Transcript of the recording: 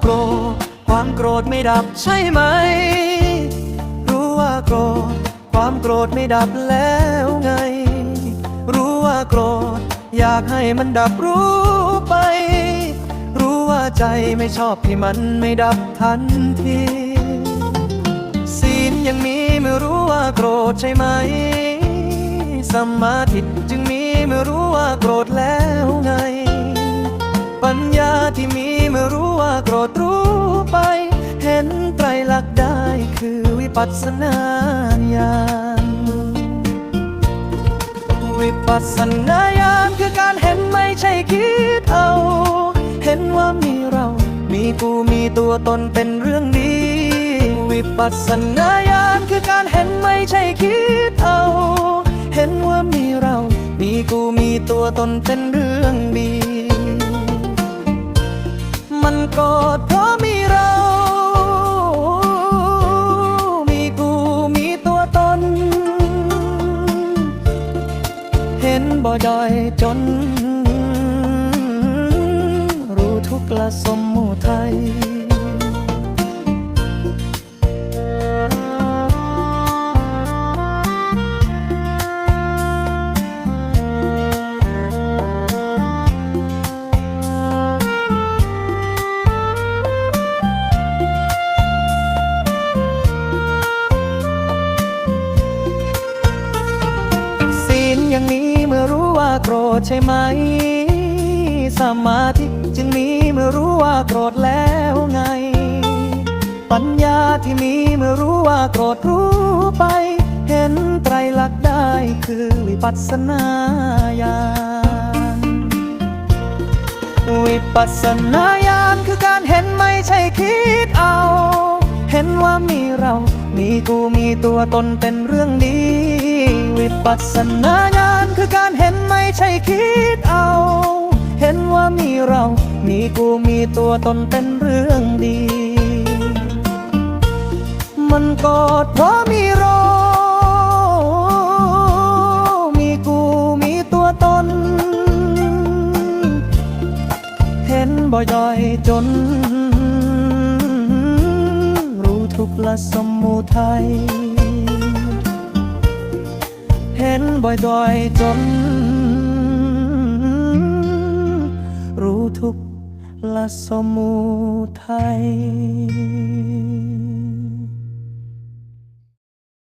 โกรธไม่ดับใช่ไหม รู้ว่าโกรธความโกรธไม่ดับแล้วไง รู้ว่าโกรธอยากให้มันดับรู้ไป รู้ว่าใจไม่ชอบที่มันไม่ดับทันทีศีลยังมีไม่รู้ว่าโกรธใช่ไหมสมาธิจึงมีไม่รู้ว่าโกรธแล้วไง ปัญญาที่มี ไม่รู้ว่าโกรธรู้ไป เห็นไตรลักษณ์ได้คือวิปัสสนาญาณวิปัสสนาญาณคือการเห็นไม่ใช่คิดเอา เห็นว่ามีเรา มีกูมีตัวตนเป็นเรื่องดีวิปัสสนาญาณคือการเห็นไม่ใช่คิดเอา เห็นว่ามีเรา มีกูมีตัวตนเป็นเรื่องดี มันกอดเพราะมีเรา มีกูมีตัวตน เห็นบ่ย่อยจน รู้ทุกละสมมุทัย โกรธใช่ไหม สมาธิจึงมีเมื่อรู้ว่าโกรธแล้วไง ปัญญาที่มีเมื่อรู้ว่าโกรธรู้ไป เห็นไตรลักษณ์ได้คือวิปัสสนาญาณวิปัสสนาญาณคือการเห็นไม่ใช่คิดเอา เห็นว่ามีเรา มีกูมีตัวตนเป็นเรื่องดี วิปัสสนาญาณคือการเห็น ใช่คิดเอา เห็นว่ามีเรา มีกูมีตัวตนเป็นเรื่องดี มันกอดเพราะมีเรา มีกูมีตัวตน เห็นบ่อยๆจน รู้ทุกละสมุทัยเห็นบ่อยๆจน สมมุทัย